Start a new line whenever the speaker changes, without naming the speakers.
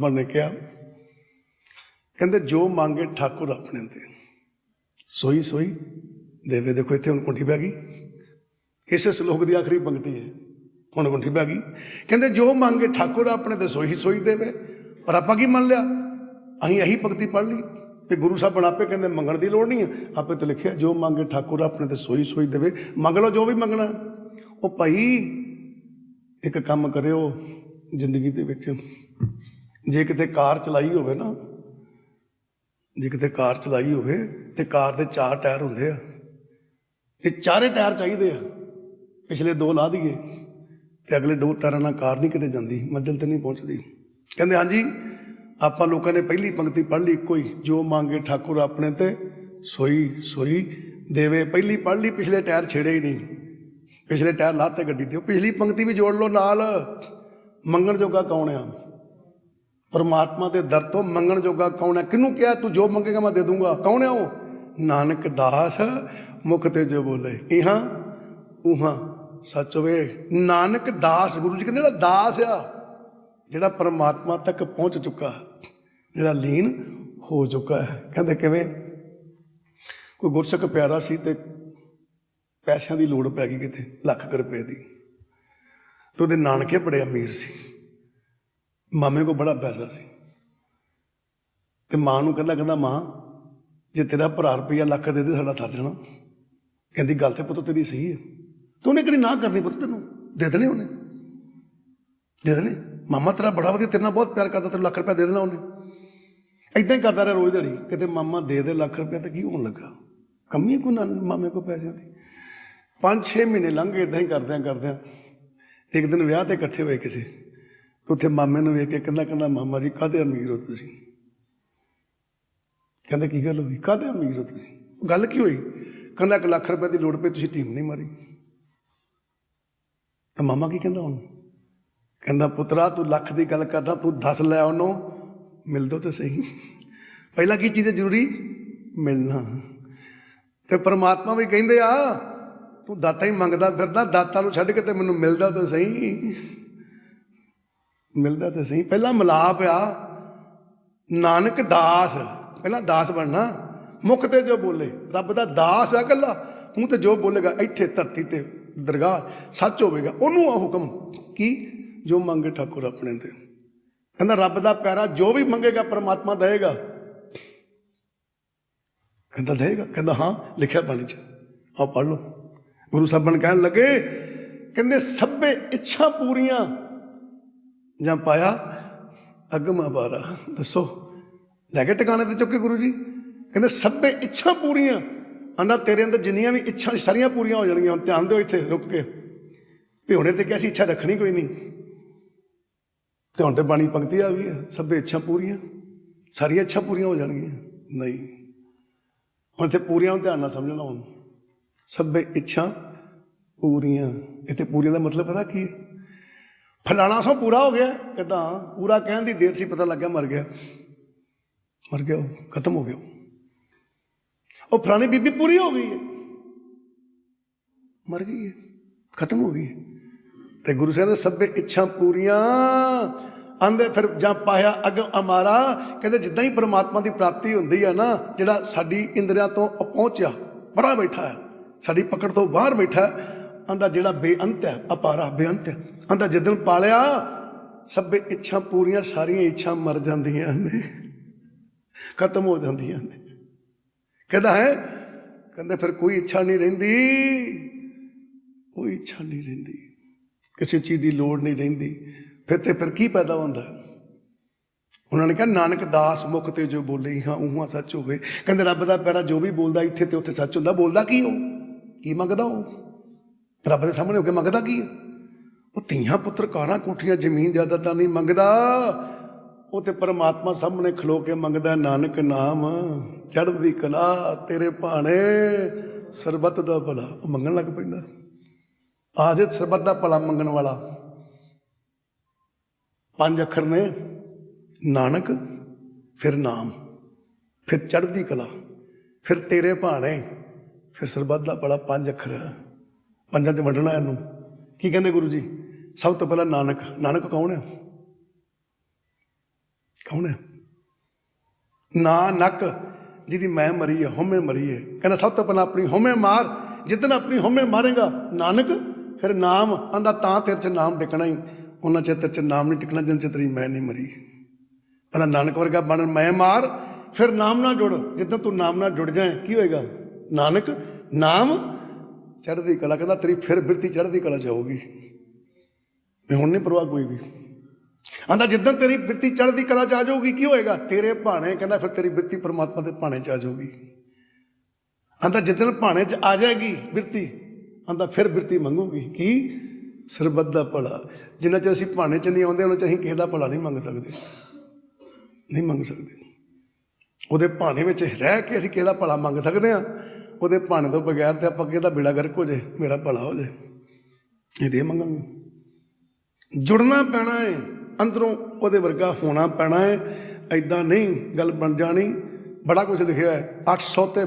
ਸਾਹਿਬਾਨ ਨੇ ਕਿਹਾ, ਕਹਿੰਦੇ, ਜੋ ਮੰਗੇ ਠਾਕੁਰ ਆਪਣੇ ਤੇ। ਸੋਈ ਸੋਈ ਦੇਵੇ ਦੇਖੋ ਇੱਥੇ ਹੁਣ ਕੁੰਠੀ ਪੈ ਗਈ। ਇਸੇ ਸ਼ਲੋਕ ਦੀ ਆਖਰੀ ਪੰਕਤੀ ਹੈ। ਹੁਣ ਕੁੰਠੀ ਪੈ ਗਈ। ਕਹਿੰਦੇ, ਜੋ ਮੰਗੇ ਠਾਕੁਰ ਆਪਣੇ ਤੇ, ਸੋਈ ਸੋਈ ਦੇਵੇ। ਪਰ ਆਪਾਂ ਕੀ ਮੰਨ ਲਿਆ? ਅਸੀਂ ਇਹੀ ਪੰਕਤੀ ਪੜ੍ਹ ਲਈ ਤੇ ਗੁਰੂ ਸਾਹਿਬ ਬਣਾਪੇ ਕਹਿੰਦੇ, ਮੰਗਣ ਦੀ ਲੋੜ ਨਹੀਂ ਹੈ। ਆਪੇ ਤੇ ਲਿਖਿਆ, ਜੋ ਮੰਗੇ ਠਾਕੁਰ ਆਪਣੇ ਤੇ, ਸੋਈ ਸੋਈ ਦੇਵੇ। ਮੰਗ ਲਓ, ਜੋ ਵੀ ਮੰਗਣਾ ਉਹ ਭਾਈ, ਇੱਕ ਕੰਮ ਕਰਿਓ ਜ਼ਿੰਦਗੀ ਦੇ ਵਿੱਚ। ਜੇ ਕਿਤੇ ਕਾਰ ਚਲਾਈ ਹੋਵੇ ਨਾ, ਜੇ ਕਿਤੇ ਕਾਰ ਚਲਾਈ ਹੋਵੇ ਤੇ ਕਾਰ ਦੇ ਚਾਰ ਟਾਇਰ ਹੁੰਦੇ ਆ। ਇਹ ਚਾਰੇ ਟਾਇਰ ਚਾਹੀਦੇ ਆ। ਪਿਛਲੇ ਦੋ ਲਾ ਦਈਏ ਤੇ ਅਗਲੇ ਦੋ ਟਾਇਰਾਂ ਨਾਲ ਕਾਰ ਨਹੀਂ ਕਿਤੇ ਜਾਂਦੀ, ਮੰਜ਼ਿਲ ਤੇ ਨਹੀਂ ਪਹੁੰਚਦੀ। ਕਹਿੰਦੇ ਹਾਂਜੀ, ਆਪਾਂ ਲੋਕਾਂ ਨੇ ਪਹਿਲੀ ਪੰਕਤੀ ਪੜ੍ਹ ਲਈ, ਇੱਕੋ ਹੀ, ਜੋ ਮੰਗੇ ਠਾਕੁਰ ਆਪਣੇ ਤੇ, ਸੋਈ ਸੋਈ ਦੇਵੇ। ਪਹਿਲੀ ਪੜ੍ਹ ਲਈ, ਪਿਛਲੇ ਟਾਇਰ ਛੇੜੇ ਹੀ ਨਹੀਂ। ਪਿਛਲੇ ਟਾਇਰ ਲਾਤੇ ਗੱਡੀ ਦੇ ਪਿਛਲੀ ਪੰਕਤੀ ਵੀ ਜੋੜ ਲਓ ਨਾਲ। ਮੰਗਣ ਜੋਗਾ ਕੌਣ ਆ? ਪਰਮਾਤਮਾ ਦੇ ਦਰ ਤੋਂ ਮੰਗਣ ਜੋਗਾ ਕੌਣ ਹੈ? ਕਿਹਨੂੰ ਕਿਹਾ ਤੂੰ ਜੋ ਮੰਗੇਗਾ ਮੈਂ ਦੇ ਦੂੰਗਾ? ਕੌਣ ਹੈ ਉਹ? ਨਾਨਕ ਦਾਸ ਮੁਖ ਤੇ ਜੋ ਬੋਲੇ। ਇਹਾਂ, ਉਹਾਂ, ਸੱਚ ਹੋਵੇ, ਨਾਨਕ ਦਾਸ, ਗੁਰੂ ਜੀ ਕਹਿੰਦੇ ਜਿਹੜਾ ਦਾਸ ਆ, ਜਿਹੜਾ ਪਰਮਾਤਮਾ ਤੱਕ ਪਹੁੰਚ ਚੁੱਕਾ, ਜਿਹੜਾ ਲੀਨ ਹੋ ਚੁੱਕਾ ਹੈ। ਕਹਿੰਦੇ ਕਿਵੇਂ? ਕੋਈ ਗੁਰਸਿੱਖ ਪਿਆਰਾ ਸੀ ਤੇ ਪੈਸਿਆਂ ਦੀ ਲੋੜ ਪੈ ਗਈ ਕਿਤੇ, ਲੱਖ ਰੁਪਏ ਦੀ। ਤੇ ਉਹਦੇ ਨਾਨਕੇ ਬੜੇ ਅਮੀਰ ਸੀ। ਮਾਮੇ ਕੋ ਬੜਾ ਪੈਸਾ ਸੀ। ਤੇ ਮਾਂ ਨੂੰ ਕਹਿੰਦਾ ਕਹਿੰਦਾ, ਮਾਂ, ਜੇ ਤੇਰਾ ਭਰਾ ਰੁਪਈਆ ਲੱਖ ਦੇ ਦੇ, ਸਾਡਾ ਥਰ ਜਾਣਾ। ਕਹਿੰਦੀ, ਗੱਲ ਤੇ ਪੁੱਤ ਤੇਰੀ ਸਹੀ ਹੈ। ਤੂੰ ਉਹਨੇ ਕਿਹੜੀ ਨਾ ਕਰਨੀ ਪੁੱਤ ਤੈਨੂੰ? ਦੇ ਦੇਣੇ ਉਹਨੇ। ਦੇ ਦੇਣੇ। ਮਾਮਾ ਤੇਰਾ ਬੜਾ ਵਧੀਆ, ਤੇਰੇ ਨਾਲ ਬਹੁਤ ਪਿਆਰ ਕਰਦਾ, ਤੈਨੂੰ ਲੱਖ ਰੁਪਇਆ ਦੇ ਦੇਣਾ ਉਹਨੇ। ਇਦਾਂ ਹੀ ਕਰਦਾ ਰਿਹਾ ਰੋਜ਼ ਦਿਹਾੜੀ। ਕਿਤੇ ਮਾਮਾ, ਦੇ ਦੇ ਲੱਖ ਰੁਪਇਆ ਤਾਂ ਕੀ ਹੋਣ ਲੱਗਾ? ਕਮੀ ਕੋ ਨਾ ਮਾਮੇ ਕੋ ਪੈਸਿਆਂ ਦੀ? ਪੰਜ ਛੇ ਮਹੀਨੇ ਲੰਘ ਗਏ ਇਦਾਂ ਹੀ ਕਰਦਿਆਂ ਕਰਦਿਆਂ ਇੱਕ ਦਿਨ ਵਿਆਹ ਤੇ ਇਕੱਠੇ ਹੋਏ ਕਿਸੇ। ਉੱਥੇ ਮਾਮੇ ਨੂੰ ਵੇਖ ਕੇ ਕਹਿੰਦਾ ਕਹਿੰਦਾ, ਮਾਮਾ ਜੀ, ਕਾਹਦੇ ਅਮੀਰ ਹੋ ਤੁਸੀਂ? ਕਹਿੰਦਾ, ਕੀ ਗੱਲ ਹੋਈ ਕਾਹਦੇ ਅਮੀਰ ਹੋ ਤੁਸੀਂ? ਉਹ ਗੱਲ ਕੀ ਹੋਈ? ਕਹਿੰਦਾ, ਇੱਕ ਲੱਖ ਰੁਪਏ ਦੀ ਲੋੜ ਪਈ, ਤੁਸੀਂ ਟੀਮ ਨਹੀਂ ਮਾਰੀ। ਤਾਂ ਮਾਮਾ ਕੀ ਕਹਿੰਦਾ ਹੁਣ ਕਹਿੰਦਾ, ਪੁੱਤਰਾ, ਤੂੰ ਲੱਖ ਦੀ ਗੱਲ ਕਰਦਾ, ਤੂੰ ਦੱਸ ਲੈ ਉਹਨੂੰ, ਮਿਲ ਦੋ ਤੇ ਸਹੀ। ਪਹਿਲਾਂ ਕੀ ਚੀਜ਼ ਜ਼ਰੂਰੀ? ਮਿਲਣਾ। ਤੇ ਪਰਮਾਤਮਾ ਵੀ ਕਹਿੰਦੇ ਆ, ਤੂੰ ਦਾਤਾ ਹੀ ਮੰਗਦਾ ਫਿਰਦਾ, ਦਾਤਾ ਨੂੰ ਛੱਡ ਕੇ ਤੇ ਮੈਨੂੰ ਮਿਲਦਾ ਤਾਂ ਸਹੀ। ਮਿਲਦਾ ਤਾਂ ਸਹੀ। ਪਹਿਲਾਂ ਮਿਲਾਪ ਆ। ਨਾਨਕ ਦਾਸ। ਪਹਿਲਾਂ ਦਾਸ ਬਣਨਾ। ਮੁਖ ਤੇ ਜੋ ਬੋਲੇ। ਰੱਬ ਦਾ ਦਾਸ ਆ ਕੱਲਾ ਤੂੰ ਤੇ ਜੋ ਬੋਲੇਗਾ, ਇੱਥੇ ਧਰਤੀ ਤੇ ਦਰਗਾਹ ਸੱਚ ਹੋਵੇਗਾ। ਉਹਨੂੰ ਆ ਹੁਕਮ ਕੀ? ਜੋ ਮੰਗੇ ਠਾਕੁਰ ਆਪਣੇ ਤੇ। ਕਹਿੰਦਾ, ਰੱਬ ਦਾ ਪਿਆਰਾ ਜੋ ਵੀ ਮੰਗੇਗਾ, ਪਰਮਾਤਮਾ ਦੇਵੇਗਾ। ਕਹਿੰਦਾ ਦੇਗਾ ਕਹਿੰਦਾ, ਹਾਂ, ਲਿਖਿਆ ਬਾਣੀ ਚ। ਆ ਪੜ ਲਓ। ਗੁਰੂ ਸਾਹਿਬਾਨ ਕਹਿਣ ਲੱਗੇ। ਕਹਿੰਦੇ, ਸਭੇ ਇੱਛਾ ਪੂਰੀਆਂ ਜਾਂ ਪਾਇਆ? ਅਗਮ ਅਬਾਰਾ ਦੱਸੋ। ਲੈ ਕੇ ਟਿਕਾਣੇ ਤੇ ਚੁੱਕੇ ਗੁਰੂ ਜੀ। ਕਹਿੰਦੇ ਸਭੇ ਇੱਛਾ ਪੂਰੀਆਂ। ਆਂਦਾ ਤੇਰੇ ਅੰਦਰ ਜਿੰਨੀਆਂ ਵੀ ਇੱਛਾ ਸੀ, ਸਾਰੀਆਂ ਪੂਰੀਆਂ ਹੋ ਜਾਣਗੀਆਂ। ਹੁਣ ਧਿਆਨ ਦਿਓ ਇੱਥੇ ਰੁਕ ਕੇ। ਵੀ ਹੁਣੇ ਤੇ ਕਿਹਾ ਸੀ ਇੱਛਾ ਰੱਖਣੀ ਕੋਈ ਨਹੀਂ। ਤੇ ਹੁਣ ਤੇ ਬਾਣੀ ਪੰਕਤੀ ਆ ਗਈ ਹੈ ਸਭੇ ਇੱਛਾ ਪੂਰੀਆਂ। ਸਾਰੀਆਂ ਇੱਛਾ ਪੂਰੀਆਂ ਹੋ ਜਾਣਗੀਆਂ। ਨਹੀਂ। ਹੁਣ ਤੇ ਪੂਰੀਆਂ ਨੂੰ ਧਿਆਨ ਨਾਲ ਸਮਝਣਾ ਹੁਣ। ਸਭੇ ਇੱਛਾ ਪੂਰੀਆਂ। ਇੱਥੇ ਪੂਰੀਆਂ ਦਾ ਮਤਲਬ ਪਤਾ ਕੀ ਹੈ? ਫਲਾਣਾ ਸੋ ਪੂਰਾ ਹੋ ਗਿਆ ਕਿਦਾਂ? ਪੂਰਾ ਕਹਿਣ ਦੀ ਦੇਰ ਸੀ ਪਤਾ ਲੱਗਿਆ ਮਰ ਗਿਆ। ਮਰ ਗਿਆ ਉਹ, ਖਤਮ ਹੋ ਗਿਆ। ਉਹ। ਫਲਾਣੀ ਬੀਬੀ ਪੂਰੀ ਹੋ ਗਈ ਹੈ। ਮਰ ਗਈ ਹੈ ਖਤਮ ਹੋ ਗਈ ਹੈ। ਤੇ ਗੁਰੂ ਸਾਹਿਬ ਦੇ ਸਭੇ ਇੱਛਾ ਪੂਰੀਆਂ ਆਂਦੇ ਫਿਰ ਜਾਂ ਪਾਇਆ ਅਗ ਅਮਾਰਾ ਕਹਿੰਦੇ ਜਿੱਦਾਂ ਹੀ ਪ੍ਰਮਾਤਮਾ ਦੀ ਪ੍ਰਾਪਤੀ ਹੁੰਦੀ ਹੈ ਨਾ ਜਿਹੜਾ ਸਾਡੀ ਇੰਦਰੀਆਂ ਤੋਂ ਪਹੁੰਚਿਆ ਪਰਾਂ ਬੈਠਾ ਹੈ ਸਾਡੀ ਪਕੜ ਤੋਂ ਬਾਹਰ ਬੈਠਾ ਆਂਦਾ ਜਿਹੜਾ ਬੇਅੰਤ ਹੈ ਅਪਾਰਾ ਬੇਅੰਤ ਹੈ। ਆਂਦਾ ਜਿੱਦਣ ਪਾਲਿਆ, ਸਭੇ ਇੱਛਾ ਪੂਰੀਆਂ, ਸਾਰੀਆਂ ਇੱਛਾ ਮਰ ਜਾਂਦੀਆਂ ਨੇ। ਖਤਮ ਹੋ ਜਾਂਦੀਆਂ ਨੇ। ਕਹਿੰਦਾ ਹੈ, ਕਹਿੰਦੇ ਫਿਰ ਕੋਈ ਇੱਛਾ ਨਹੀਂ ਰਹਿੰਦੀ। ਕੋਈ ਇੱਛਾ ਨਹੀਂ ਰਹਿੰਦੀ। ਕਿਸੇ ਚੀਜ਼ ਦੀ ਲੋੜ ਨਹੀਂ ਰਹਿੰਦੀ। ਫਿਰ ਤੇ ਫਿਰ ਕੀ ਪੈਦਾ ਹੁੰਦਾ? ਉਹਨਾਂ ਨੇ ਕਿਹਾ, ਨਾਨਕ ਦਾਸ ਮੁਖ ਤੇ ਜੋ ਬੋਲੇ, ਹਾਂ ਉਹਾਂ ਸੱਚ ਹੋਵੇ। ਕਹਿੰਦੇ ਰੱਬ ਦਾ ਪਿਆਰਾ ਜੋ ਵੀ ਬੋਲਦਾ ਇੱਥੇ ਤੇ ਉੱਥੇ ਸੱਚ ਹੁੰਦਾ। ਬੋਲਦਾ ਕੀ ਉਹ? ਕੀ ਮੰਗਦਾ ਉਹ? ਰੱਬ ਦੇ ਸਾਹਮਣੇ ਹੋ ਕੇ ਮੰਗਦਾ ਕੀ ਹੈ ਉਹ ਧੀਆਂ ਪੁੱਤਰ ਕਾਰਾਂ ਕੋਠੀਆਂ ਜ਼ਮੀਨ ਜਾਇਦਾਦਾਂ ਨਹੀਂ ਮੰਗਦਾ। ਉਹ ਤੇ ਪਰਮਾਤਮਾ ਸਾਹਮਣੇ ਖਲੋ ਕੇ ਮੰਗਦਾ, ਨਾਨਕ ਨਾਮ, ਚੜ੍ਹਦੀ ਕਲਾ ਤੇਰੇ ਭਾਣੇ, ਸਰਬੱਤ ਦਾ ਭਲਾ। ਉਹ ਮੰਗਣ ਲੱਗ ਪੈਂਦਾ। ਆਜੇ ਸਰਬੱਤ ਦਾ ਭਲਾ ਮੰਗਣ ਵਾਲਾ। ਪੰਜ ਅੱਖਰ ਨੇ, ਨਾਨਕ, ਫਿਰ ਨਾਮ, ਫਿਰ ਚੜ੍ਹਦੀ ਕਲਾ, ਫਿਰ ਤੇਰੇ ਭਾਣੇ, ਫਿਰ ਸਰਬੱਤ ਦਾ ਭਲਾ। ਪੰਜ ਅੱਖਰ। ਪੰਜਾਂ ਚ ਵੰਡਣਾ ਇਹਨੂੰ। ਕੀ ਕਹਿੰਦੇ ਗੁਰੂ ਜੀ? ਸਭ ਤੋਂ ਪਹਿਲਾਂ ਨਾਨਕ। ਨਾਨਕ ਕੌਣ ਹੈ? ਕੌਣ ਹੈ? ਨਾ ਨੱਕ ਜਿਹਦੀ ਮੈਂ ਮਰੀ ਹੈ, ਹਉਮੈ ਮਰੀ ਹੈ। ਕਹਿੰਦਾ ਸਭ ਤੋਂ ਪਹਿਲਾਂ ਆਪਣੀ ਹਉਮੈ ਮਾਰ। ਜਿੱਦਨ ਆਪਣੀ ਹਉਮੈ ਮਾਰੇਗਾ, ਨਾਨਕ, ਫਿਰ ਨਾਮ ਆਂਦਾ ਤਾਂ ਤੇਰੇ ਚ ਨਾਮ ਟਿਕਣਾ ਹੀ ਉਹਨਾਂ ਚਿਰ ਤੇਰੇ ਚ ਨਾਮ ਨਹੀਂ ਟਿਕਣਾ ਜਿੰਨ ਚਿਰ ਤੇਰੀ ਮੈਂ ਨਹੀਂ ਮਰੀ। ਪਹਿਲਾਂ ਨਾਨਕ ਵਰਗਾ ਬਣ ਮੈਂ ਮਾਰ, ਫਿਰ ਨਾਮ ਨਾਲ ਜੁੜ। ਜਿੱਦਾਂ ਤੂੰ ਨਾਮ ਨਾਲ ਜੁੜ ਜਾਏ, ਕੀ ਹੋਏਗਾ? ਨਾਨਕ, ਨਾਮ ਚੜ੍ਹਦੀ ਕਲਾ, ਕਹਿੰਦਾ ਤੇਰੀ ਫਿਰ ਬਿਰਤੀ ਚੜ੍ਹਦੀ ਕਲਾ ਚ ਆਊਗੀ ਮੈਂ ਹੁਣ ਨਹੀਂ ਪਰਵਾਹ ਕੋਈ ਵੀ। ਆਂਦਾ ਜਿੱਦਾਂ ਤੇਰੀ ਬਿਰਤੀ ਚੜ੍ਹਦੀ ਕਲਾ ਚ ਆ ਜਾਊਗੀ, ਕੀ ਹੋਏਗਾ? ਤੇਰੇ ਭਾਣੇ, ਕਹਿੰਦਾ ਫਿਰ ਤੇਰੀ ਬਿਰਤੀ ਪਰਮਾਤਮਾ ਦੇ ਭਾਣੇ ਚ ਆ ਜਾਊਗੀ। ਆਂਦਾ ਜਿੱਦਣ ਭਾਣੇ ਚ ਆ ਜਾਏਗੀ ਬਿਰਤੀ, ਆਂਦਾ ਫਿਰ ਬਿਰਤੀ ਮੰਗੂਗੀ। ਕੀ? ਸਰਬੱਤ ਦਾ ਭਲਾ। ਜਿੰਨਾ ਚਿਰ ਅਸੀਂ ਭਾਣੇ ਚ ਨਹੀਂ ਆਉਂਦੇ, ਉਹਨਾਂ ਚ ਅਸੀਂ ਕਿਸੇ ਦਾ ਭਲਾ ਨਹੀਂ ਮੰਗ ਸਕਦੇ। ਨਹੀਂ ਮੰਗ ਸਕਦੇ। ਉਹਦੇ ਭਾਣੇ ਵਿੱਚ ਰਹਿ ਕੇ ਅਸੀਂ ਕਿਹਦਾ ਭਲਾ ਮੰਗ ਸਕਦੇ ਹਾਂ। ਉਹਦੇ ਭਾਣੇ ਤੋਂ ਬਗੈਰ ਤੇ ਆਪਾਂ ਕਿਹਦਾ ਬੇੜਾ ਗਰਕ ਹੋ ਜੇ ਮੇਰਾ ਭਲਾ ਹੋ ਜੇ ਇਹ ਦੇ ਮੰਗਾਂਗੇ ਜੁੜਨਾ ਪੈਣਾ ਹੈ ਅੰਦਰੋਂ ਉਹਦੇ ਵਰਗਾ ਹੋਣਾ ਪੈਣਾ ਹੈ ਐਦਾਂ ਨਹੀਂ, ਗੱਲ ਬਣ ਜਾਣੀ। ਬੜਾ ਕੁਝ ਲਿਖਿਆ ਹੈ। 800 ਤੇ